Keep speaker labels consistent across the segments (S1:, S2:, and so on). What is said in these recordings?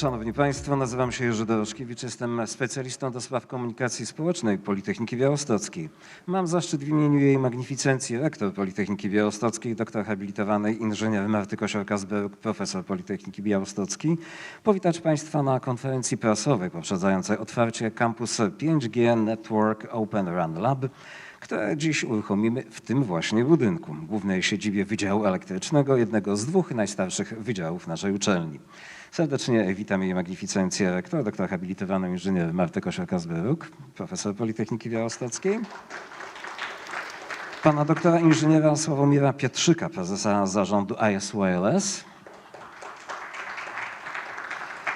S1: Szanowni Państwo, nazywam się Jerzy Doroszkiewicz, jestem specjalistą do spraw komunikacji społecznej Politechniki Białostockiej. Mam zaszczyt w imieniu jej magnificencji rektor Politechniki Białostockiej, doktor habilitowanej inżynier Marty Kosiorka-Zberuk, profesor Politechniki Białostockiej, powitać Państwa na konferencji prasowej poprzedzającej otwarcie kampusu 5G Network Open Run Lab, które dziś uruchomimy w tym właśnie budynku, głównej siedzibie Wydziału Elektrycznego, jednego z dwóch najstarszych wydziałów naszej uczelni. Serdecznie witam jej magnificencję rektor, doktor habilitowaną inżynier Martę Kosiorka-Zberuk, profesor Politechniki Białostockiej. Pana doktora inżyniera Sławomira Pietrzyka, prezesa zarządu ISYLS.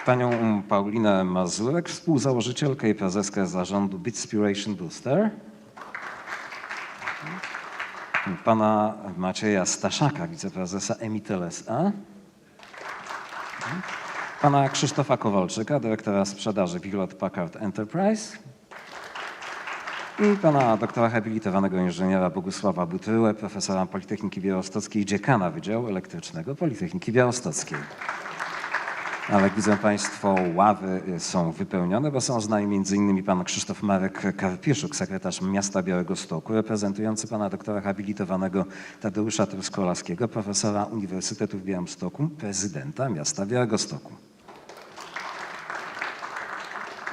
S1: Panią Paulinę Mazurek, współzałożycielkę i prezeskę zarządu Bitspiration Booster. Pana Macieja Staszaka, wiceprezesa Emitel S.A. Pana Krzysztofa Kowalczyka, dyrektora sprzedaży Hewlett Packard Enterprise. I pana doktora habilitowanego inżyniera Bogusława Butryłę, profesora Politechniki Białostockiej i dziekana Wydziału Elektrycznego Politechniki Białostockiej. Ale jak widzą Państwo, ławy są wypełnione, bo są z nami m.in. pan Krzysztof Marek Karpieszuk, sekretarz miasta Białego Stoku, reprezentujący pana doktora habilitowanego Tadeusza Truskolaskiego, profesora Uniwersytetu w Białymstoku, prezydenta miasta Białego Stoku.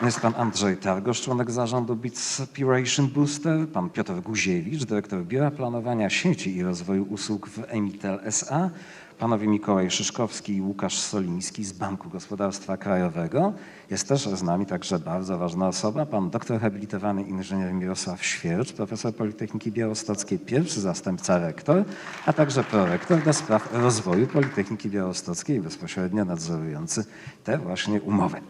S1: Jest pan Andrzej Targosz, członek zarządu Bitspiration Booster, pan Piotr Guziewicz, dyrektor Biura Planowania Sieci i Rozwoju Usług w Emitel SA, panowie Mikołaj Szyszkowski i Łukasz Soliński z Banku Gospodarstwa Krajowego. Jest też z nami także bardzo ważna osoba, pan doktor habilitowany inżynier Mirosław Świercz, profesor Politechniki Białostockiej, pierwszy zastępca rektor, a także prorektor do spraw rozwoju Politechniki Białostockiej, bezpośrednio nadzorujący te właśnie umowy.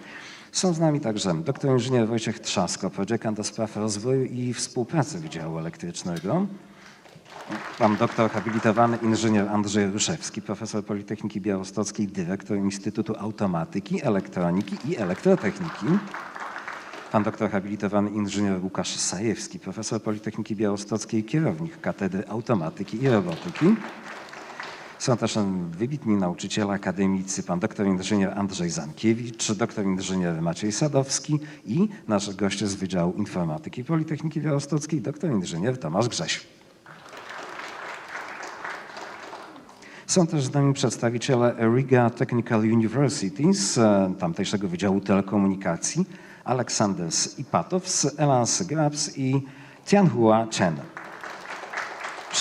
S1: Są z nami także dr inżynier Wojciech Trzasko, prodziekant do spraw rozwoju i współpracy Wydziału Elektrycznego, pan doktor habilitowany inżynier Andrzej Ruszewski, profesor Politechniki Białostockiej, dyrektor Instytutu Automatyki, Elektroniki i Elektrotechniki, pan doktor habilitowany inżynier Łukasz Sajewski, profesor Politechniki Białostockiej, kierownik Katedry Automatyki i Robotyki, są też wybitni nauczyciele akademicy, pan doktor inżynier Andrzej Zankiewicz, doktor inżynier Maciej Sadowski i nasz gość z Wydziału Informatyki Politechniki Białostockiej, doktor inżynier Tomasz Grześ. Są też z nami przedstawiciele Riga Technical University z e, tamtejszego Wydziału Telekomunikacji, Aleksander Ipatow Elans Grabs i Tianhua Chen.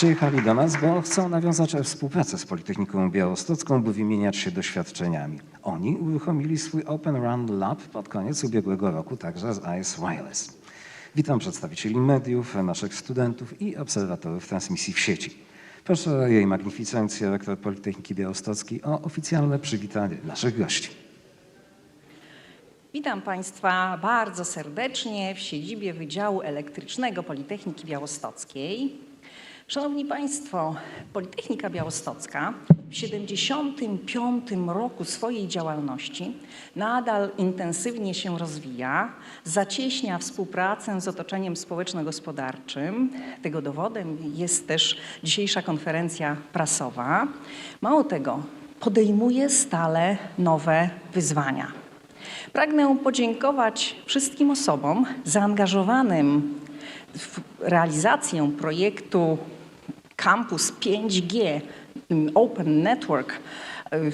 S1: Przyjechali do nas, bo chcą nawiązać współpracę z Politechniką Białostocką, by wymieniać się doświadczeniami. Oni uruchomili swój Open Run Lab pod koniec ubiegłego roku, także z IS Wireless. Witam przedstawicieli mediów, naszych studentów i obserwatorów transmisji w sieci. Proszę jej magnificencję, rektor Politechniki Białostockiej o oficjalne przywitanie naszych gości.
S2: Witam Państwa bardzo serdecznie w siedzibie Wydziału Elektrycznego Politechniki Białostockiej. Szanowni Państwo, Politechnika Białostocka w 75 roku swojej działalności nadal intensywnie się rozwija, zacieśnia współpracę z otoczeniem społeczno-gospodarczym. Tego dowodem jest też dzisiejsza konferencja prasowa. Mało tego, podejmuje stale nowe wyzwania. Pragnę podziękować wszystkim osobom zaangażowanym w realizację projektu Campus 5G mm, Open Network y,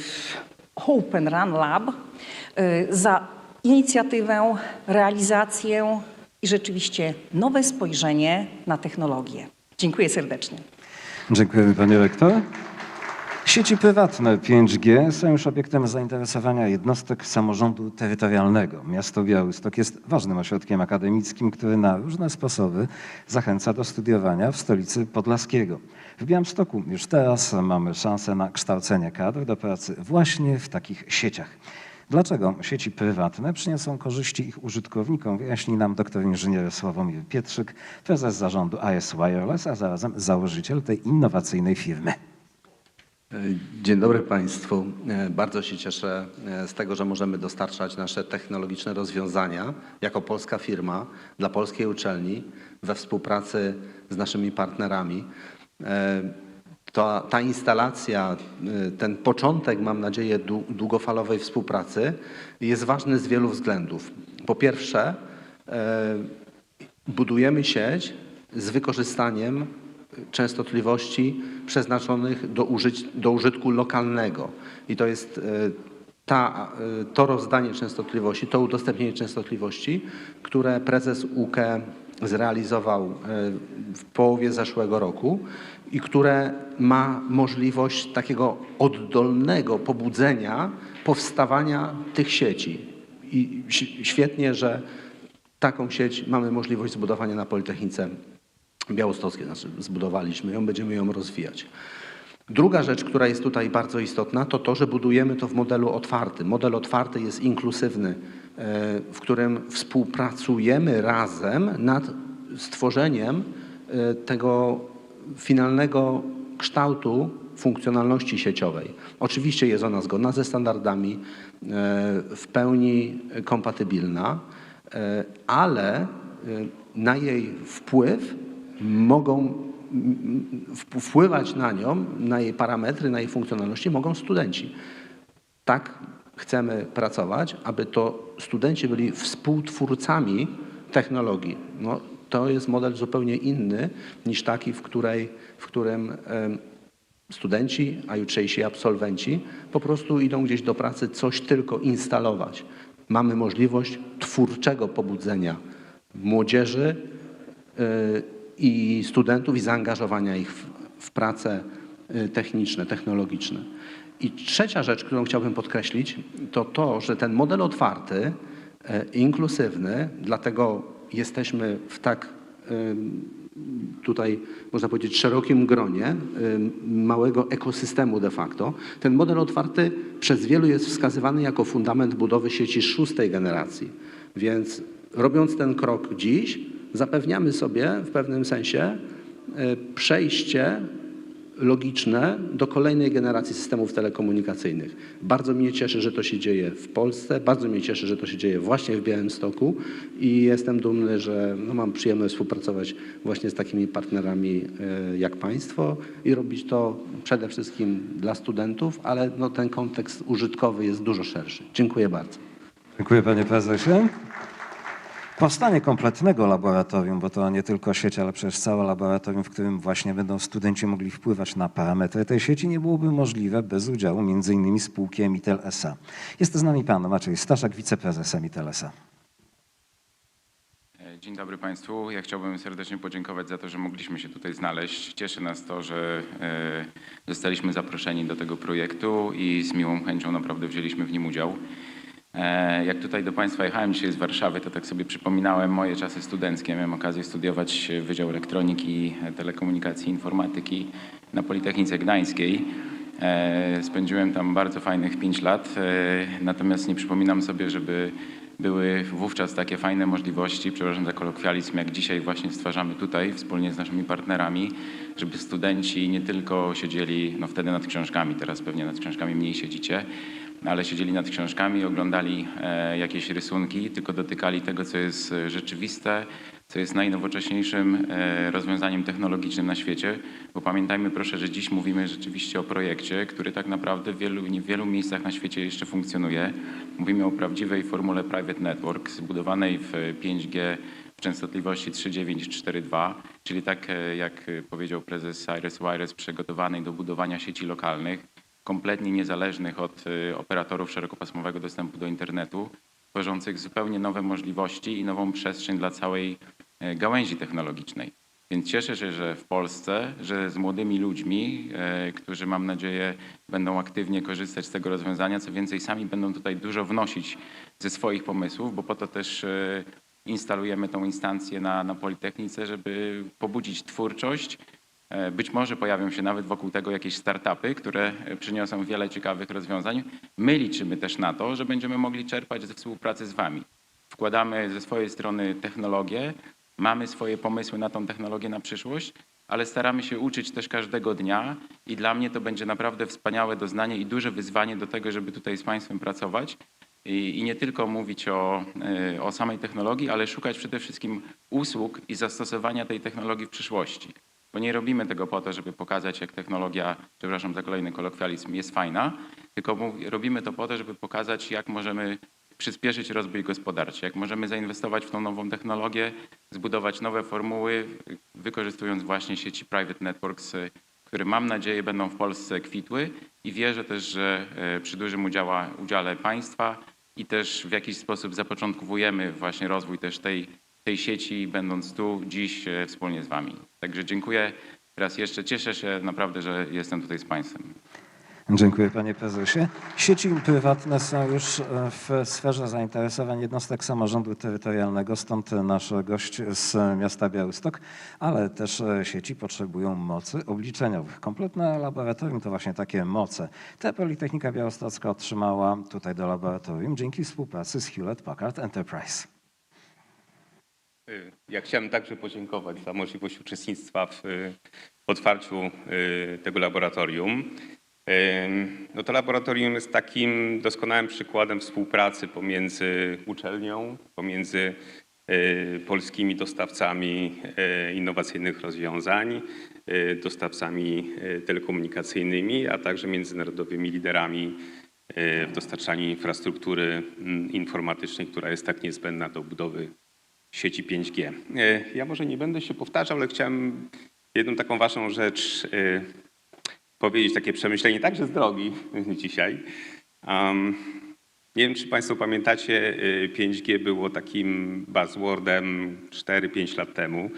S2: Open Run Lab y, za inicjatywę, realizację i rzeczywiście nowe spojrzenie na technologię. Dziękuję serdecznie.
S1: Dziękujemy panie rektor. Sieci prywatne 5G są już obiektem zainteresowania jednostek samorządu terytorialnego. Miasto Białystok jest ważnym ośrodkiem akademickim, który na różne sposoby zachęca do studiowania w stolicy Podlaskiego. W Białymstoku już teraz mamy szansę na kształcenie kadr do pracy właśnie w takich sieciach. Dlaczego sieci prywatne przyniosą korzyści ich użytkownikom, wyjaśni nam doktor inżynier Sławomir Pietrzyk, prezes zarządu IS Wireless, a zarazem założyciel tej innowacyjnej firmy.
S3: Dzień dobry Państwu. E, Bardzo się cieszę e, z tego, że możemy dostarczać nasze technologiczne rozwiązania jako polska firma dla polskiej uczelni we współpracy z naszymi partnerami. E, ta, ta instalacja, ten początek, mam nadzieję, dłu- długofalowej współpracy jest ważny z wielu względów. Po pierwsze, budujemy sieć z wykorzystaniem częstotliwości przeznaczonych do, użyć, do użytku lokalnego. I to jest e, ta, e, to rozdanie częstotliwości, to udostępnienie częstotliwości, które prezes UKE zrealizował e, w połowie zeszłego roku i które ma możliwość takiego oddolnego pobudzenia powstawania tych sieci. I świetnie, że taką sieć mamy możliwość zbudowania na Politechnice Białostockiej. Znaczy zbudowaliśmy ją, będziemy ją rozwijać. Druga rzecz, która jest tutaj bardzo istotna, to to, że budujemy to w modelu otwartym. Model otwarty jest inkluzywny, e, w którym współpracujemy razem nad stworzeniem e, tego finalnego kształtu funkcjonalności sieciowej. Oczywiście jest ona zgodna ze standardami, e, w pełni kompatybilna, ale na jej wpływ mogą wpływać na nią, na jej parametry, na jej funkcjonalności mogą studenci. Tak chcemy pracować, aby to studenci byli współtwórcami technologii. No, to jest model zupełnie inny niż taki, w, której, w którym studenci, a jutrzejsi absolwenci po prostu idą gdzieś do pracy coś tylko instalować. Mamy możliwość twórczego pobudzenia młodzieży y, i studentów i zaangażowania ich w, w prace y, techniczne, technologiczne. I trzecia rzecz, którą chciałbym podkreślić, to to, że ten model otwarty, y, inkluzywny, dlatego jesteśmy w tak y, tutaj, można powiedzieć, szerokim gronie y, małego ekosystemu de facto. Ten model otwarty przez wielu jest wskazywany jako fundament budowy sieci szóstej generacji. Więc robiąc ten krok dziś, zapewniamy sobie w pewnym sensie y, przejście logiczne do kolejnej generacji systemów telekomunikacyjnych. Bardzo mnie cieszy, że to się dzieje w Polsce, bardzo mnie cieszy, że to się dzieje właśnie w Białymstoku i jestem dumny, że no, mam przyjemność współpracować właśnie z takimi partnerami e, jak Państwo i robić to przede wszystkim dla studentów, ale no, ten kontekst użytkowy jest dużo szerszy. Dziękuję bardzo.
S1: Dziękuję panie prezesie. Powstanie kompletnego laboratorium, bo to nie tylko sieć, ale przecież całe laboratorium, w którym właśnie będą studenci mogli wpływać na parametry tej sieci, nie byłoby możliwe bez udziału m.in. spółki Emitel S.A. Jest z nami pan Maciej Staszak, wiceprezes Emitel S.A.
S4: E, Dzień dobry Państwu. Ja chciałbym serdecznie podziękować za to, że mogliśmy się tutaj znaleźć. Cieszy nas to, że e, zostaliśmy zaproszeni do tego projektu i z miłą chęcią naprawdę wzięliśmy w nim udział. E, Jak tutaj do Państwa jechałem dzisiaj z Warszawy, to tak sobie przypominałem moje czasy studenckie. Miałem okazję studiować Wydział Elektroniki, Telekomunikacji i Informatyki na Politechnice Gdańskiej. E, Spędziłem tam bardzo fajnych pięć lat, e, natomiast nie przypominam sobie, żeby były wówczas takie fajne możliwości, przepraszam za kolokwializm, jak dzisiaj właśnie stwarzamy tutaj wspólnie z naszymi partnerami, żeby studenci nie tylko siedzieli, no wtedy nad książkami, teraz pewnie nad książkami mniej siedzicie, ale siedzieli nad książkami, oglądali e, jakieś rysunki, tylko dotykali tego, co jest e, rzeczywiste, co jest najnowocześniejszym e, rozwiązaniem technologicznym na świecie, bo pamiętajmy proszę, że dziś mówimy rzeczywiście o projekcie, który tak naprawdę w wielu, w wielu miejscach na świecie jeszcze funkcjonuje. Mówimy o prawdziwej formule Private Network zbudowanej w 5G w częstotliwości 3.9.4.2, czyli tak jak powiedział prezes Cyrus Wireless, przygotowanej do budowania sieci lokalnych, kompletnie niezależnych od e, operatorów szerokopasmowego dostępu do internetu, tworzących zupełnie nowe możliwości i nową przestrzeń dla całej e, gałęzi technologicznej. Więc cieszę się, że w Polsce, że z młodymi ludźmi, e, którzy mam nadzieję będą aktywnie korzystać z tego rozwiązania, co więcej sami będą tutaj dużo wnosić ze swoich pomysłów, bo po to też e, instalujemy tą instancję na, na Politechnice, żeby pobudzić twórczość. E, Być może pojawią się nawet wokół tego jakieś startupy, które e, przyniosą wiele ciekawych rozwiązań. My liczymy też na to, że będziemy mogli czerpać ze współpracy z Wami. Wkładamy ze swojej strony technologię, mamy swoje pomysły na tą technologię na przyszłość, ale staramy się uczyć też każdego dnia i dla mnie to będzie naprawdę wspaniałe doznanie i duże wyzwanie do tego, żeby tutaj z Państwem pracować i, i nie tylko mówić o, y, o samej technologii, ale szukać przede wszystkim usług i zastosowania tej technologii w przyszłości. Bo nie robimy tego po to, żeby pokazać, jak technologia, przepraszam za kolejny kolokwializm, jest fajna, tylko robimy to po to, żeby pokazać, jak możemy przyspieszyć rozwój gospodarczy, jak możemy zainwestować w tą nową technologię, zbudować nowe formuły, wykorzystując właśnie sieci private networks, które mam nadzieję będą w Polsce kwitły i wierzę też, że e, przy dużym udziale państwa i też w jakiś sposób zapoczątkowujemy właśnie rozwój też tej, tej sieci, będąc tu dziś e, wspólnie z wami. Także dziękuję raz jeszcze. Cieszę się naprawdę, że jestem tutaj z państwem.
S1: Dziękuję panie prezesie. Sieci prywatne są już e, w sferze zainteresowań jednostek samorządu terytorialnego, stąd nasz gość z miasta Białystok, ale też e, sieci potrzebują mocy obliczeniowych. Kompletne laboratorium to właśnie takie moce. Te Politechnika Białostocka otrzymała tutaj do laboratorium dzięki współpracy z Hewlett Packard Enterprise.
S5: Y, Ja chciałem także podziękować za możliwość uczestnictwa w y, otwarciu y, tego laboratorium. No to laboratorium jest takim doskonałym przykładem współpracy pomiędzy uczelnią, pomiędzy polskimi dostawcami innowacyjnych rozwiązań, dostawcami telekomunikacyjnymi, a także międzynarodowymi liderami w dostarczaniu infrastruktury mm, informatycznej, która jest tak niezbędna do budowy sieci 5G. E, Ja może nie będę się powtarzał, ale chciałem jedną taką ważną rzecz e, powiedzieć, takie przemyślenie także z drogi dzisiaj. Nie wiem, czy Państwo pamiętacie, e, 5G było takim buzzwordem 4-5 lat temu,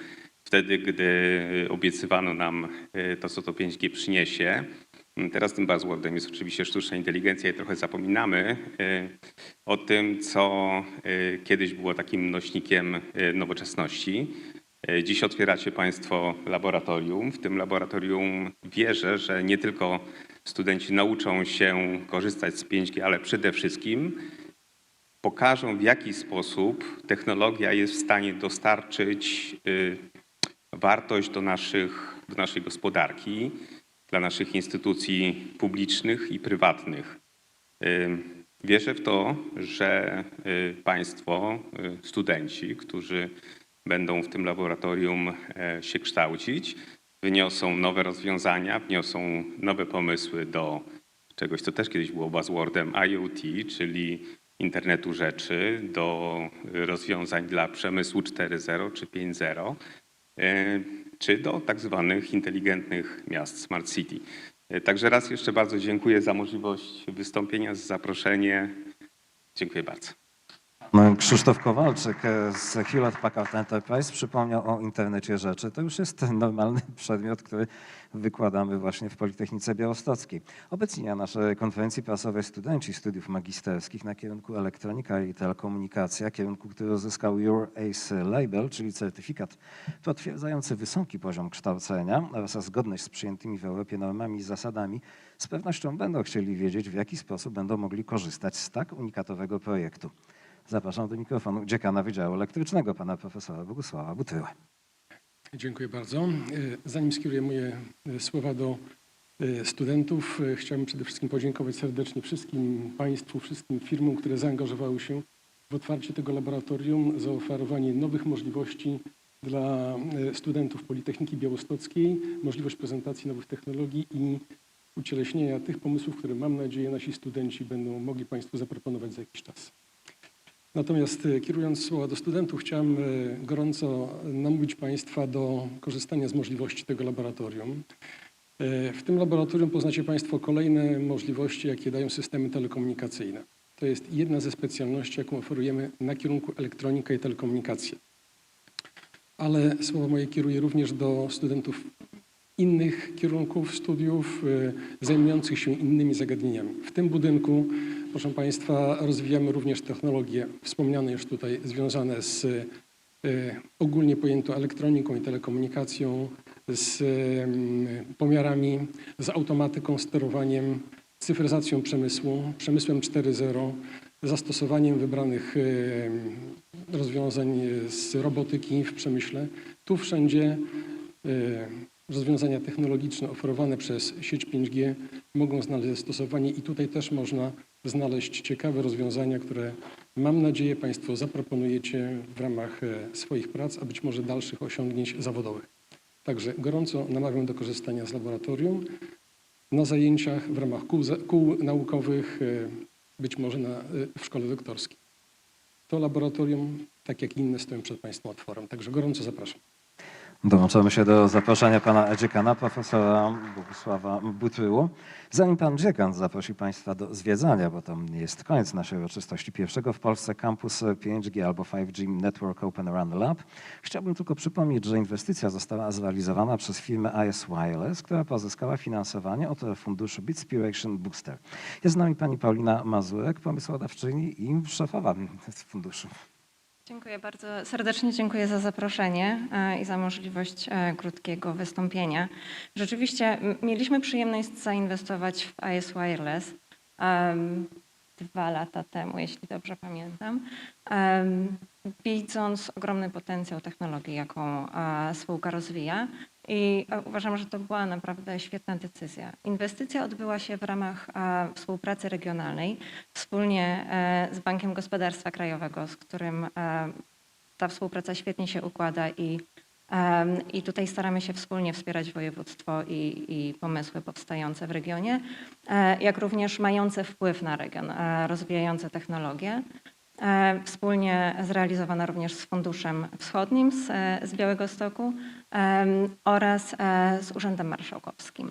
S5: wtedy, gdy obiecywano nam e, to, co to 5G przyniesie. Teraz tym buzzwordem jest oczywiście sztuczna inteligencja i trochę zapominamy e, o tym, co e, kiedyś było takim nośnikiem e, nowoczesności. Dziś otwieracie Państwo laboratorium. W tym laboratorium wierzę, że nie tylko studenci nauczą się korzystać z 5G, ale przede wszystkim pokażą, w jaki sposób technologia jest w stanie dostarczyć y, wartość do, naszych, do naszej gospodarki, dla naszych instytucji publicznych i prywatnych. Y, Wierzę w to, że y, Państwo, y, studenci, którzy będą w tym laboratorium e, się kształcić, wyniosą nowe rozwiązania, wniosą nowe pomysły do czegoś, co też kiedyś było buzzwordem IoT, czyli internetu rzeczy, do rozwiązań dla przemysłu 4.0 czy 5.0, e, czy do tak zwanych inteligentnych miast Smart City. E, Także raz jeszcze bardzo dziękuję za możliwość wystąpienia, za zaproszenie. Dziękuję bardzo.
S1: No, Krzysztof Kowalczyk e, z Hewlett Packard Enterprise przypomniał o internecie rzeczy. To już jest normalny przedmiot, który wykładamy właśnie w Politechnice Białostockiej. Obecnie na naszej konferencji prasowej studenci studiów magisterskich na kierunku elektronika i telekomunikacja, kierunku, który uzyskał Your ACE Label, czyli certyfikat potwierdzający wysoki poziom kształcenia oraz zgodność z przyjętymi w Europie normami i zasadami, z pewnością będą chcieli wiedzieć, w jaki sposób będą mogli korzystać z tak unikatowego projektu. Zapraszam do mikrofonu dziekana Wydziału Elektrycznego, pana profesora Bogusława Butyłę.
S6: Dziękuję bardzo. E, Zanim skieruję moje e, słowa do e, studentów, chciałbym przede wszystkim podziękować serdecznie wszystkim Państwu, wszystkim firmom, które zaangażowały się w otwarcie tego laboratorium, zaoferowanie nowych możliwości dla studentów Politechniki Białostockiej, możliwość prezentacji nowych technologii i ucieleśnienia tych pomysłów, które mam nadzieję nasi studenci będą mogli Państwu zaproponować za jakiś czas. Natomiast e, kierując słowa do studentów, chciałem e, gorąco namówić Państwa do korzystania z możliwości tego laboratorium. E, W tym laboratorium poznacie Państwo kolejne możliwości, jakie dają systemy telekomunikacyjne. To jest jedna ze specjalności, jaką oferujemy na kierunku elektronika i telekomunikacje. Ale słowa moje kieruję również do studentów innych kierunków studiów zajmujących się innymi zagadnieniami. W tym budynku, proszę Państwa, rozwijamy również technologie wspomniane już tutaj, związane z e, ogólnie pojętą elektroniką i telekomunikacją, z em, pomiarami, z automatyką, sterowaniem, cyfryzacją przemysłu, przemysłem 4.0, zastosowaniem wybranych em, rozwiązań z robotyki w przemyśle. Tu wszędzie e, rozwiązania technologiczne oferowane przez sieć 5G mogą znaleźć zastosowanie i tutaj też można znaleźć ciekawe rozwiązania, które mam nadzieję Państwo zaproponujecie w ramach e, swoich prac, a być może dalszych osiągnięć zawodowych. Także gorąco namawiam do korzystania z laboratorium na zajęciach w ramach kół, kół naukowych, e, być może na, e, w szkole doktorskiej. To laboratorium, tak jak inne, stoją przed Państwa otworem. Także gorąco zapraszam.
S1: Dołączamy się do zaproszenia pana dziekana, profesora Bogusława Butryło. Zanim pan dziekan zaprosi państwa do zwiedzania, bo to nie jest koniec naszej uroczystości, pierwszego w Polsce kampus 5G albo 5G Network Open Run Lab, chciałbym tylko przypomnieć, że inwestycja została zrealizowana przez firmę IS Wireless, która pozyskała finansowanie od funduszu Bitspiration Booster. Jest z nami pani Paulina Mazurek, pomysłodawczyni i szefowa funduszu.
S7: Dziękuję bardzo. Serdecznie dziękuję za zaproszenie e, i za możliwość e, krótkiego wystąpienia. Rzeczywiście mieliśmy przyjemność zainwestować w IS Wireless dwa lata temu, jeśli dobrze pamiętam, widząc ogromny potencjał technologii, jaką e, spółka rozwija. I e, uważam, że to była naprawdę świetna decyzja. Inwestycja odbyła się w ramach e, współpracy regionalnej wspólnie e, z Bankiem Gospodarstwa Krajowego, z którym ta współpraca świetnie się układa i, i tutaj staramy się wspólnie wspierać województwo i, i pomysły powstające w regionie, jak również mające wpływ na region, rozwijające technologie. E, Wspólnie zrealizowana również z Funduszem Wschodnim z, e, z Białego Stoku oraz e, z Urzędem Marszałkowskim.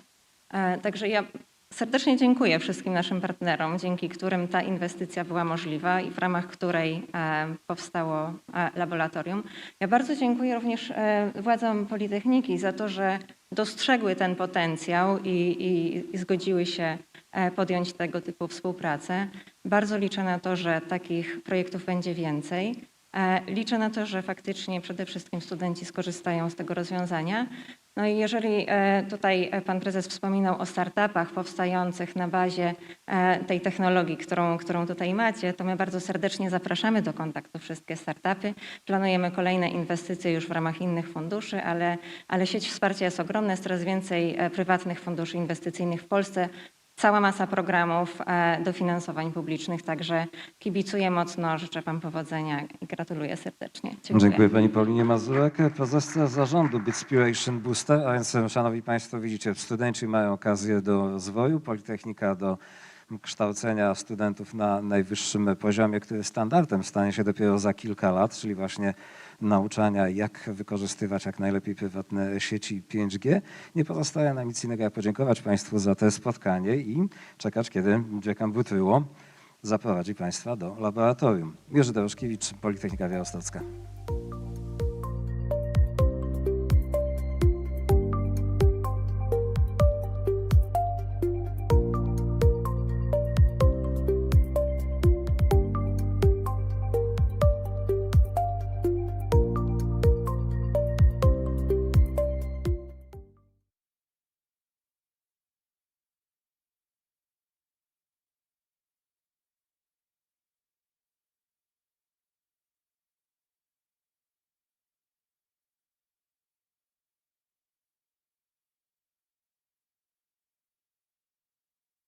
S7: Także ja serdecznie dziękuję wszystkim naszym partnerom, dzięki którym ta inwestycja była możliwa i w ramach której e, powstało e, laboratorium. Ja bardzo dziękuję również e, władzom Politechniki za to, że dostrzegły ten potencjał i, i, i zgodziły się podjąć tego typu współpracę. Bardzo liczę na to, że takich projektów będzie więcej. Liczę na to, że faktycznie przede wszystkim studenci skorzystają z tego rozwiązania. No i jeżeli e, tutaj e, pan prezes wspominał o startupach powstających na bazie e, tej technologii, którą, którą tutaj macie, to my bardzo serdecznie zapraszamy do kontaktu wszystkie startupy. Planujemy kolejne inwestycje już w ramach innych funduszy, ale, ale sieć wsparcia jest ogromna, jest coraz więcej prywatnych funduszy inwestycyjnych w Polsce. Cała masa programów, e, dofinansowań publicznych, także kibicuję mocno, życzę Wam powodzenia i gratuluję serdecznie. Dziękuję.
S1: Dziękuję pani Paulinie Mazurek, prezesce zarządu Bitspiration Booster. A więc, szanowni państwo, widzicie, studenci mają okazję do rozwoju, Politechnika do kształcenia studentów na najwyższym poziomie, który standardem stanie się dopiero za kilka lat, czyli właśnie nauczania, jak wykorzystywać jak najlepiej prywatne sieci 5G. Nie pozostaje nam nic innego, jak podziękować Państwu za to spotkanie i czekać, kiedy dziekan Butryło zaprowadzi Państwa do laboratorium. Jerzy Doroszkiewicz, Politechnika Białostocka.